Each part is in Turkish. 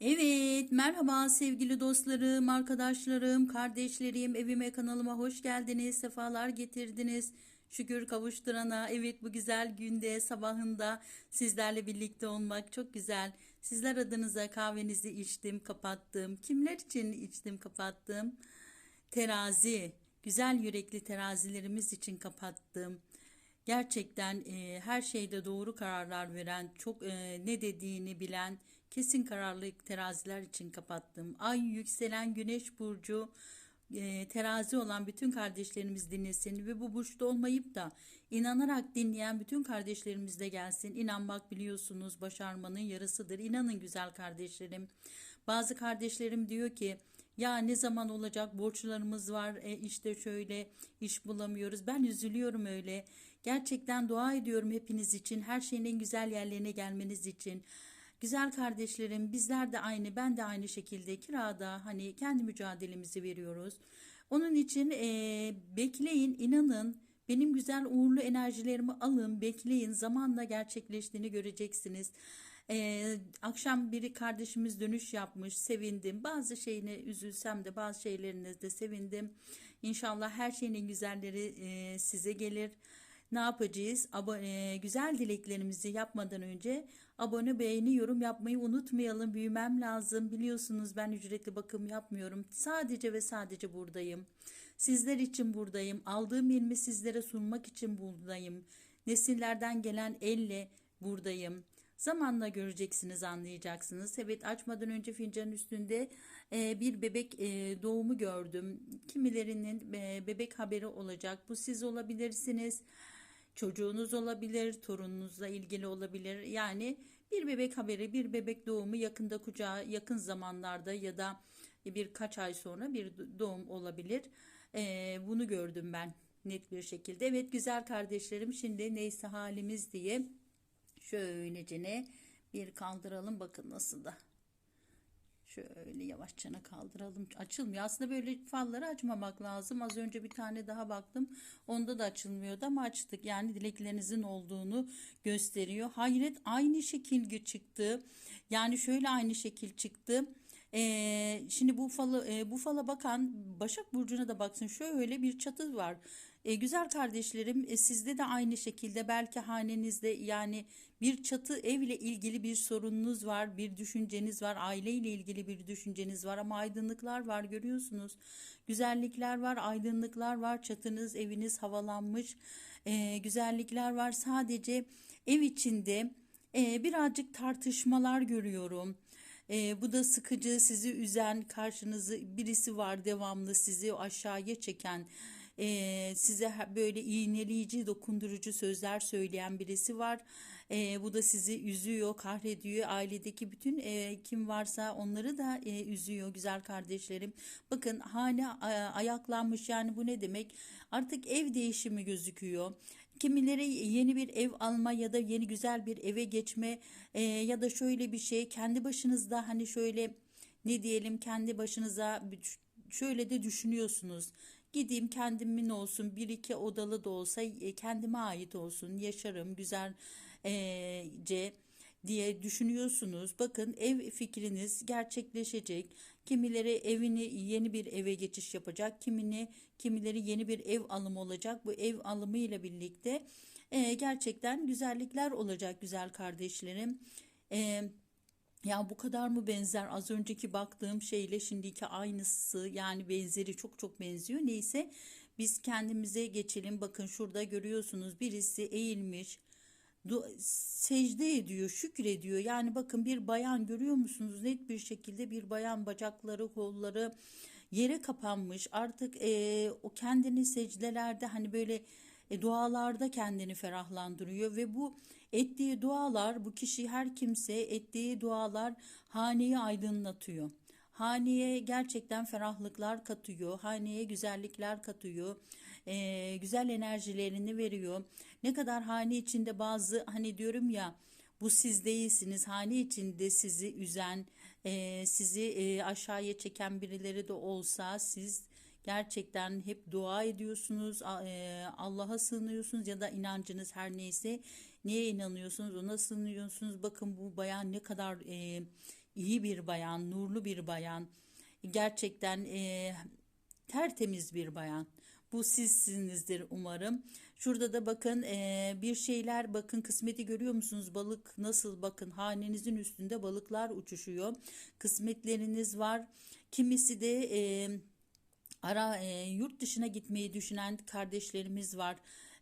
Evet, merhaba sevgili dostlarım, arkadaşlarım, kardeşlerim, evime kanalıma hoş geldiniz, sefalar getirdiniz. Şükür kavuşturana, evet bu güzel günde, sabahında sizlerle birlikte olmak çok güzel. Sizler adınıza kahvenizi içtim, kapattım. Kimler için içtim, kapattım? Terazi, güzel yürekli terazilerimiz için kapattım. Gerçekten e, her şeyde doğru kararlar veren, çok e, ne dediğini bilen, kesin kararlı teraziler için kapattım. Ay, yükselen güneş burcu, e, terazi olan bütün kardeşlerimiz dinlesin ve bu burçta olmayıp da inanarak dinleyen bütün kardeşlerimiz de gelsin. İnanmak biliyorsunuz başarmanın yarısıdır. İnanın güzel kardeşlerim. Bazı kardeşlerim diyor ki ya ne zaman olacak borçlarımız var e, işte şöyle iş bulamıyoruz. Ben üzülüyorum öyle. Gerçekten dua ediyorum hepiniz için her şeyin en güzel yerlerine gelmeniz için. Güzel kardeşlerim bizler de aynı ben de aynı şekilde kirada hani kendi mücadelemizi veriyoruz. Onun için e, bekleyin inanın. Benim güzel uğurlu enerjilerimi alın bekleyin. Zamanla gerçekleştiğini göreceksiniz. Ee, akşam biri kardeşimiz dönüş yapmış sevindim. Bazı şeyine üzülsem de bazı şeylerine de sevindim. İnşallah her şeyin güzelleri e, size gelir ne yapacağız? Abone, güzel dileklerimizi yapmadan önce abone, beğeni, yorum yapmayı unutmayalım. Büyümem lazım. Biliyorsunuz ben ücretli bakım yapmıyorum. Sadece ve sadece buradayım. Sizler için buradayım. Aldığım ilmi sizlere sunmak için buradayım. Nesillerden gelen elle buradayım. Zamanla göreceksiniz, anlayacaksınız. Evet açmadan önce fincanın üstünde e, bir bebek e, doğumu gördüm. Kimilerinin e, bebek haberi olacak. Bu siz olabilirsiniz. Çocuğunuz olabilir, torununuzla ilgili olabilir. Yani bir bebek haberi, bir bebek doğumu yakında kucağa yakın zamanlarda ya da birkaç ay sonra bir doğum olabilir. Ee, bunu gördüm ben net bir şekilde. Evet güzel kardeşlerim şimdi neyse halimiz diye şöylece ne bir kaldıralım bakın nasıl da. Şöyle yavaşça kaldıralım. Açılmıyor. Aslında böyle falları açmamak lazım. Az önce bir tane daha baktım. Onda da açılmıyordu ama açtık. Yani dileklerinizin olduğunu gösteriyor. Hayret aynı şekil çıktı. Yani şöyle aynı şekil çıktı. Ee, şimdi bu falı e, bu fala bakan Başak Burcu'na da baksın. Şöyle bir çatı var. E, güzel kardeşlerim e, sizde de aynı şekilde belki hanenizde yani bir çatı evle ilgili bir sorununuz var, bir düşünceniz var, aileyle ilgili bir düşünceniz var ama aydınlıklar var görüyorsunuz. Güzellikler var, aydınlıklar var, çatınız, eviniz havalanmış, e, güzellikler var. Sadece ev içinde e, birazcık tartışmalar görüyorum. E, bu da sıkıcı, sizi üzen, karşınızı birisi var devamlı sizi aşağıya çeken e, size böyle iğneleyici, dokundurucu sözler söyleyen birisi var. E, bu da sizi üzüyor, kahrediyor. Ailedeki bütün e, kim varsa onları da e, üzüyor güzel kardeşlerim. Bakın hane e, ayaklanmış yani bu ne demek? Artık ev değişimi gözüküyor. Kimileri yeni bir ev alma ya da yeni güzel bir eve geçme e, ya da şöyle bir şey kendi başınızda hani şöyle ne diyelim kendi başınıza şöyle de düşünüyorsunuz. Gideyim kendimin olsun bir iki odalı da olsa e, kendime ait olsun yaşarım güzelce diye düşünüyorsunuz. Bakın ev fikriniz gerçekleşecek. Kimileri evini yeni bir eve geçiş yapacak. Kimini kimileri yeni bir ev alımı olacak. Bu ev alımı ile birlikte e, gerçekten güzellikler olacak güzel kardeşlerim. Eee ya bu kadar mı benzer az önceki baktığım şeyle şimdiki aynısı yani benzeri çok çok benziyor. Neyse biz kendimize geçelim. Bakın şurada görüyorsunuz birisi eğilmiş secde ediyor, şükrediyor. Yani bakın bir bayan görüyor musunuz? Net bir şekilde bir bayan bacakları, kolları yere kapanmış. Artık e, o kendini secdelerde hani böyle e, dualarda kendini ferahlandırıyor ve bu ettiği dualar bu kişi her kimse ettiği dualar haneyi aydınlatıyor. Haneye gerçekten ferahlıklar katıyor, haneye güzellikler katıyor, e, güzel enerjilerini veriyor. Ne kadar hane içinde bazı hani diyorum ya bu siz değilsiniz, hane içinde sizi üzen, e, sizi e, aşağıya çeken birileri de olsa siz Gerçekten hep dua ediyorsunuz, e, Allah'a sığınıyorsunuz ya da inancınız her neyse neye inanıyorsunuz ona sığınıyorsunuz. Bakın bu bayan ne kadar e, iyi bir bayan, nurlu bir bayan. Gerçekten e, tertemiz bir bayan. Bu sizsinizdir umarım. Şurada da bakın e, bir şeyler bakın kısmeti görüyor musunuz? Balık nasıl bakın hanenizin üstünde balıklar uçuşuyor. Kısmetleriniz var. Kimisi de e, ara e, yurt dışına gitmeyi düşünen kardeşlerimiz var.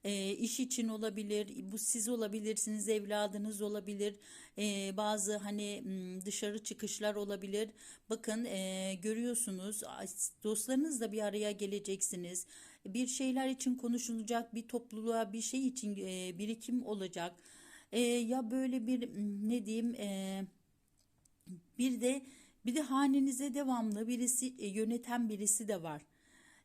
E, iş için olabilir, bu siz olabilirsiniz, evladınız olabilir, e, bazı hani dışarı çıkışlar olabilir. Bakın e, görüyorsunuz, dostlarınızla bir araya geleceksiniz. Bir şeyler için konuşulacak, bir topluluğa, bir şey için e, birikim olacak. E, ya böyle bir m, ne diyeyim, e, bir de bir de hanenize devamlı birisi e, yöneten birisi de var.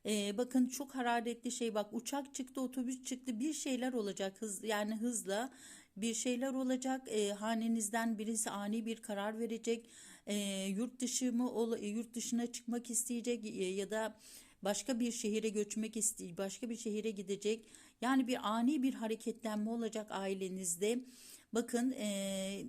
Ee, bakın çok hararetli şey bak uçak çıktı otobüs çıktı bir şeyler olacak hız yani hızla bir şeyler olacak e, hanenizden birisi ani bir karar verecek e, yurt dışı mı ol, e, yurt dışına çıkmak isteyecek e, ya da başka bir şehire göçmek isteyecek başka bir şehire gidecek yani bir ani bir hareketlenme olacak ailenizde bakın e,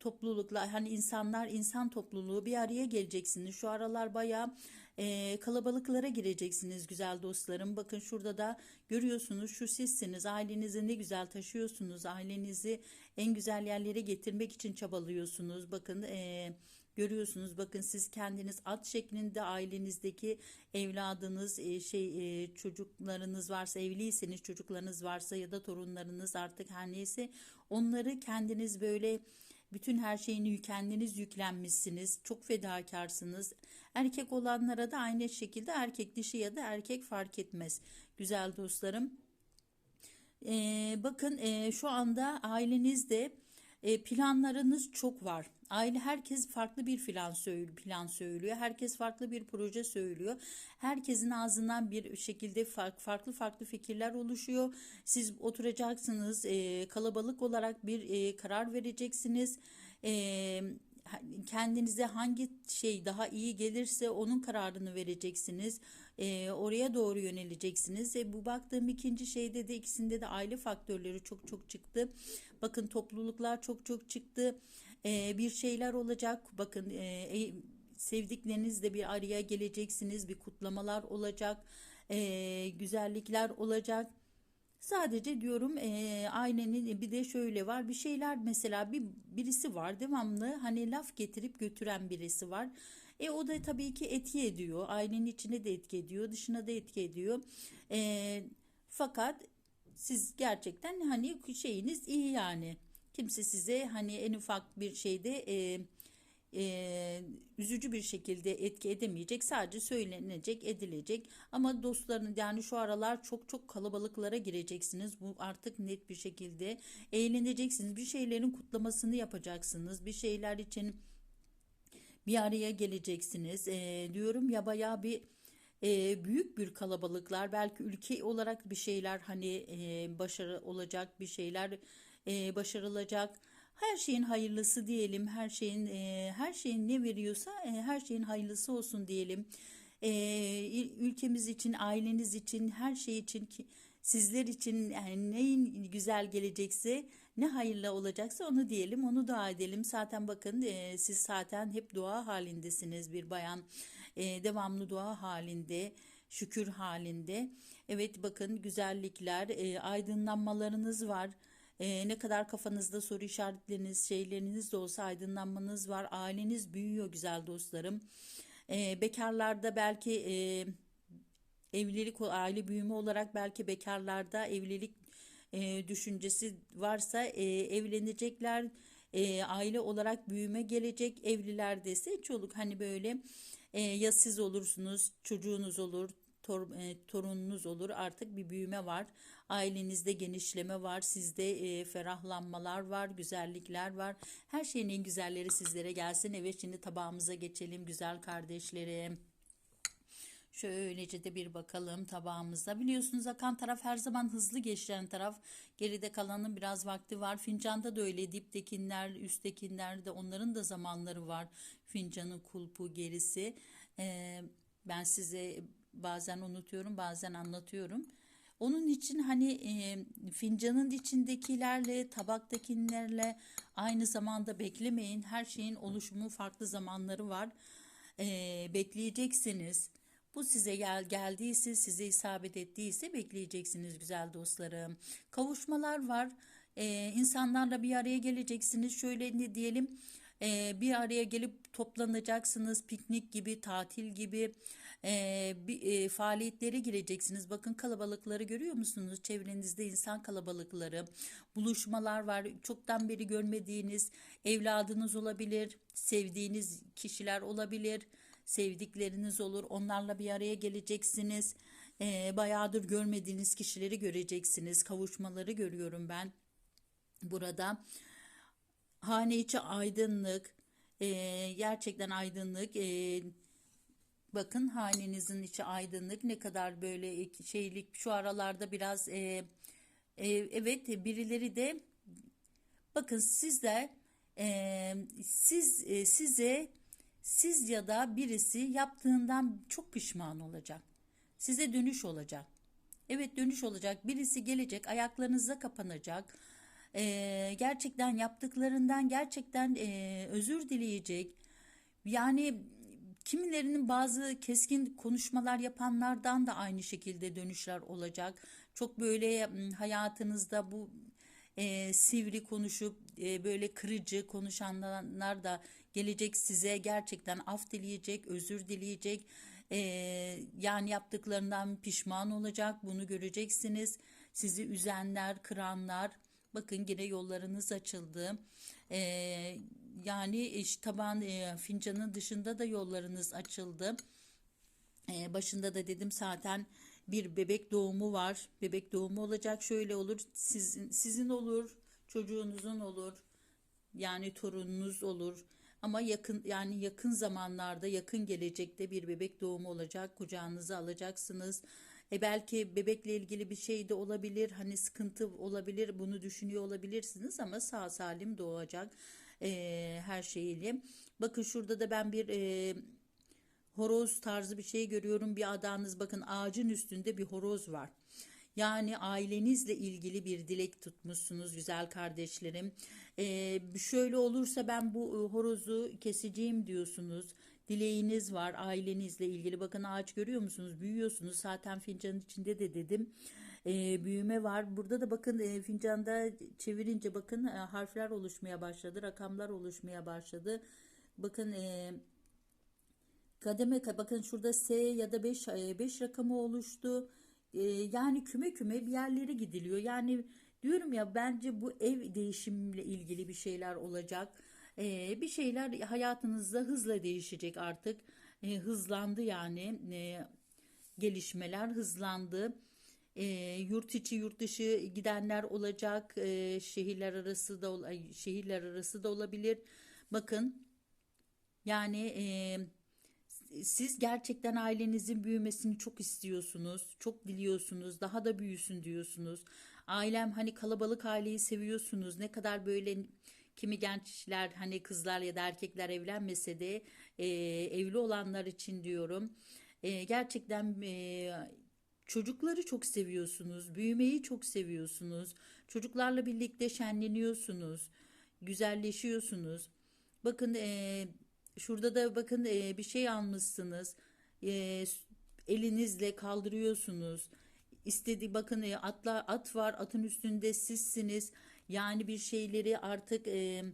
topluluklar hani insanlar insan topluluğu bir araya geleceksiniz şu aralar bayağı e, kalabalıklara gireceksiniz güzel dostlarım. Bakın şurada da görüyorsunuz şu sizsiniz. Ailenizi ne güzel taşıyorsunuz. Ailenizi en güzel yerlere getirmek için çabalıyorsunuz. Bakın e, görüyorsunuz bakın siz kendiniz at şeklinde ailenizdeki evladınız e, şey e, çocuklarınız varsa evliyseniz çocuklarınız varsa ya da torunlarınız artık her neyse onları kendiniz böyle bütün her şeyini kendiniz yüklenmişsiniz. Çok fedakarsınız. Erkek olanlara da aynı şekilde erkek dişi ya da erkek fark etmez. Güzel dostlarım. Ee, bakın e, şu anda ailenizde e, planlarınız çok var. Aile herkes farklı bir plan söylüyor, plan söylüyor. Herkes farklı bir proje söylüyor. Herkesin ağzından bir şekilde farklı farklı fikirler oluşuyor. Siz oturacaksınız, e, kalabalık olarak bir e, karar vereceksiniz. E, kendinize hangi şey daha iyi gelirse onun kararını vereceksiniz. E, oraya doğru yöneleceksiniz. E, bu baktığım ikinci şeyde de ikisinde de aile faktörleri çok çok çıktı. Bakın topluluklar çok çok çıktı. E, bir şeyler olacak. Bakın e, e, sevdiklerinizle bir araya geleceksiniz. Bir kutlamalar olacak. E, güzellikler olacak Sadece diyorum e, ailenin bir de şöyle var bir şeyler mesela bir birisi var devamlı hani laf getirip götüren birisi var. E o da tabii ki etki ediyor. Ailenin içine de etki ediyor, dışına da etki ediyor. E, fakat siz gerçekten hani şeyiniz iyi yani. Kimse size hani en ufak bir şeyde e, e, üzücü bir şekilde etki edemeyecek. Sadece söylenecek, edilecek. Ama dostların yani şu aralar çok çok kalabalıklara gireceksiniz. Bu artık net bir şekilde eğleneceksiniz. Bir şeylerin kutlamasını yapacaksınız. Bir şeyler için bir araya geleceksiniz. E, diyorum ya bayağı bir e, büyük bir kalabalıklar belki ülke olarak bir şeyler hani e, başarı olacak bir şeyler e, başarılacak her şeyin hayırlısı diyelim. Her şeyin e, her şeyin ne veriyorsa e, her şeyin hayırlısı olsun diyelim. E, ülkemiz için, aileniz için, her şey için ki sizler için yani neyin güzel gelecekse, ne hayırlı olacaksa onu diyelim, onu dua edelim. Zaten bakın e, siz zaten hep dua halindesiniz bir bayan. E, devamlı dua halinde, şükür halinde. Evet bakın güzellikler, e, aydınlanmalarınız var. E, ne kadar kafanızda soru işaretleriniz, şeyleriniz de olsa aydınlanmanız var. Aileniz büyüyor güzel dostlarım. E, bekarlarda belki e, evlilik, aile büyümü olarak belki bekarlarda evlilik e, düşüncesi varsa e, evlenecekler. E, aile olarak büyüme gelecek evlilerde ise çoluk hani böyle e, ya siz olursunuz çocuğunuz olur tor, e, torununuz olur artık bir büyüme var ailenizde genişleme var sizde e, ferahlanmalar var güzellikler var her şeyin en güzelleri sizlere gelsin evet şimdi tabağımıza geçelim güzel kardeşlerim Şöylece de bir bakalım tabağımızda. Biliyorsunuz akan taraf her zaman hızlı geçen taraf. Geride kalanın biraz vakti var. Fincanda da öyle diptekiler, üsttekiler de onların da zamanları var. Fincanın kulpu gerisi. Ee, ben size bazen unutuyorum bazen anlatıyorum. Onun için hani e, fincanın içindekilerle, tabaktakilerle aynı zamanda beklemeyin. Her şeyin oluşumu farklı zamanları var. E, bekleyeceksiniz. Bu size gel geldiyse, size isabet ettiyse bekleyeceksiniz güzel dostlarım. Kavuşmalar var. E, insanlarla bir araya geleceksiniz. Şöyle ne diyelim, e, bir araya gelip toplanacaksınız. Piknik gibi, tatil gibi e, bir, e, faaliyetlere gireceksiniz. Bakın kalabalıkları görüyor musunuz? Çevrenizde insan kalabalıkları, buluşmalar var. Çoktan beri görmediğiniz evladınız olabilir, sevdiğiniz kişiler olabilir, sevdikleriniz olur. Onlarla bir araya geleceksiniz. E, bayağıdır görmediğiniz kişileri göreceksiniz. Kavuşmaları görüyorum ben burada. Hane içi aydınlık, e, gerçekten aydınlık. E, bakın hanenizin içi aydınlık. Ne kadar böyle şeylik şu aralarda biraz e, e, evet birileri de bakın sizler e, siz e, size siz ya da birisi yaptığından çok pişman olacak. Size dönüş olacak. Evet dönüş olacak. Birisi gelecek ayaklarınıza kapanacak e, gerçekten yaptıklarından gerçekten e, özür dileyecek. Yani kimilerinin bazı keskin konuşmalar yapanlardan da aynı şekilde dönüşler olacak. Çok böyle hayatınızda bu e, sivri konuşup e, böyle kırıcı konuşanlar da gelecek size gerçekten af dileyecek, özür dileyecek. E, yani yaptıklarından pişman olacak. Bunu göreceksiniz. Sizi üzenler, kıranlar Bakın yine yollarınız açıldı. Ee, yani iş taban e, fincanın dışında da yollarınız açıldı. Ee, başında da dedim zaten bir bebek doğumu var. Bebek doğumu olacak. Şöyle olur. Sizin sizin olur, çocuğunuzun olur. Yani torununuz olur. Ama yakın yani yakın zamanlarda, yakın gelecekte bir bebek doğumu olacak. Kucağınıza alacaksınız. E belki bebekle ilgili bir şey de olabilir. Hani sıkıntı olabilir. Bunu düşünüyor olabilirsiniz ama sağ salim doğacak e, her şeyiyle. Bakın şurada da ben bir e, horoz tarzı bir şey görüyorum. Bir adamınız bakın ağacın üstünde bir horoz var. Yani ailenizle ilgili bir dilek tutmuşsunuz güzel kardeşlerim. Ee, şöyle olursa ben bu horozu keseceğim diyorsunuz dileğiniz var ailenizle ilgili. Bakın ağaç görüyor musunuz? Büyüyorsunuz. Zaten fincanın içinde de dedim. E, büyüme var. Burada da bakın e, fincanda çevirince bakın e, harfler oluşmaya başladı. Rakamlar oluşmaya başladı. Bakın e, kademe bakın şurada S ya da 5 5 e, rakamı oluştu. E, yani küme küme bir yerlere gidiliyor. Yani diyorum ya bence bu ev değişimle ilgili bir şeyler olacak e, bir şeyler hayatınızda hızla değişecek artık. E, hızlandı yani e, gelişmeler hızlandı. E, yurt içi yurt dışı gidenler olacak. E, şehirler arası da şehirler arası da olabilir. Bakın yani e, siz gerçekten ailenizin büyümesini çok istiyorsunuz, çok diliyorsunuz, daha da büyüsün diyorsunuz. Ailem hani kalabalık aileyi seviyorsunuz. Ne kadar böyle Kimi gençler hani kızlar ya da erkekler evlenmese de e, evli olanlar için diyorum. E, gerçekten e, çocukları çok seviyorsunuz. Büyümeyi çok seviyorsunuz. Çocuklarla birlikte şenleniyorsunuz. Güzelleşiyorsunuz. Bakın e, şurada da bakın e, bir şey almışsınız. E, elinizle kaldırıyorsunuz. İstediği bakın e, atla at var atın üstünde sizsiniz. Yani bir şeyleri artık e,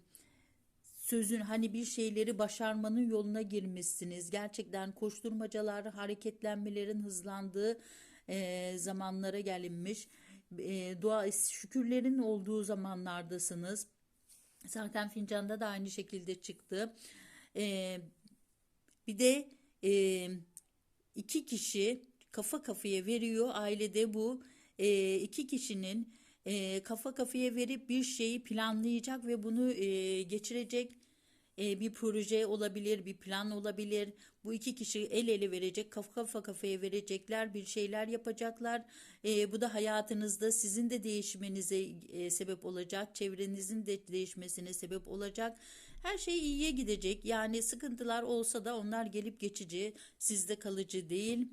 sözün hani bir şeyleri başarmanın yoluna girmişsiniz. Gerçekten koşturmacalar, hareketlenmelerin hızlandığı e, zamanlara gelinmiş. E, dua şükürlerin olduğu zamanlardasınız. Zaten fincanda da aynı şekilde çıktı. E, bir de e, iki kişi kafa kafaya veriyor. Ailede bu e, iki kişinin e, kafa kafaya verip bir şeyi planlayacak ve bunu e, geçirecek e, bir proje olabilir, bir plan olabilir. Bu iki kişi el ele verecek, kafa kafa kafaya verecekler, bir şeyler yapacaklar. E, bu da hayatınızda sizin de değişmenize e, sebep olacak, çevrenizin de değişmesine sebep olacak. Her şey iyiye gidecek. Yani sıkıntılar olsa da onlar gelip geçici, sizde kalıcı değil.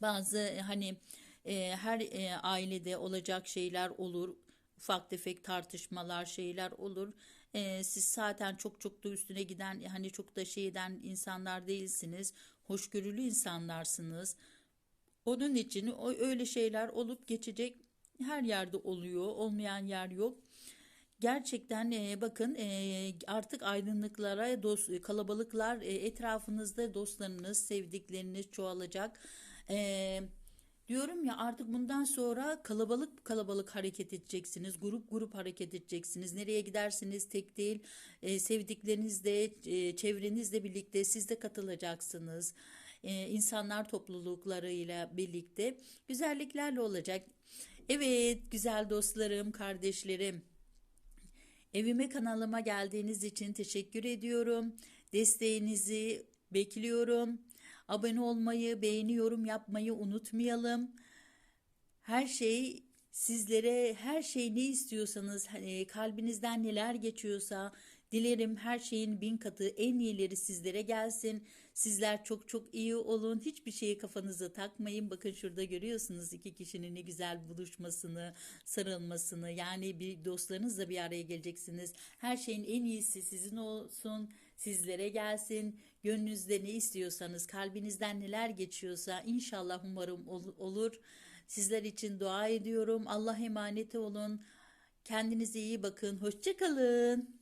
Bazı hani E, her e, ailede olacak şeyler olur. Ufak tefek tartışmalar şeyler olur. E, siz zaten çok çok da üstüne giden hani çok da şey eden insanlar değilsiniz. Hoşgörülü insanlarsınız. Onun için o öyle şeyler olup geçecek her yerde oluyor. Olmayan yer yok. Gerçekten e, bakın e, artık aydınlıklara dost kalabalıklar e, etrafınızda dostlarınız, sevdikleriniz çoğalacak. E, diyorum ya artık bundan sonra kalabalık kalabalık hareket edeceksiniz. Grup grup hareket edeceksiniz. Nereye gidersiniz tek değil. E, sevdiklerinizle, e, çevrenizle birlikte siz de katılacaksınız. E, insanlar topluluklarıyla birlikte güzelliklerle olacak. Evet güzel dostlarım, kardeşlerim. Evime kanalıma geldiğiniz için teşekkür ediyorum. Desteğinizi bekliyorum. Abone olmayı, beğeni yorum yapmayı unutmayalım. Her şey sizlere her şey ne istiyorsanız hani kalbinizden neler geçiyorsa dilerim her şeyin bin katı en iyileri sizlere gelsin. Sizler çok çok iyi olun. Hiçbir şeyi kafanıza takmayın. Bakın şurada görüyorsunuz iki kişinin ne güzel buluşmasını, sarılmasını. Yani bir dostlarınızla bir araya geleceksiniz. Her şeyin en iyisi sizin olsun. Sizlere gelsin. Gönlünüzde ne istiyorsanız, kalbinizden neler geçiyorsa inşallah umarım ol- olur. Sizler için dua ediyorum. Allah emaneti olun. Kendinize iyi bakın. Hoşça kalın.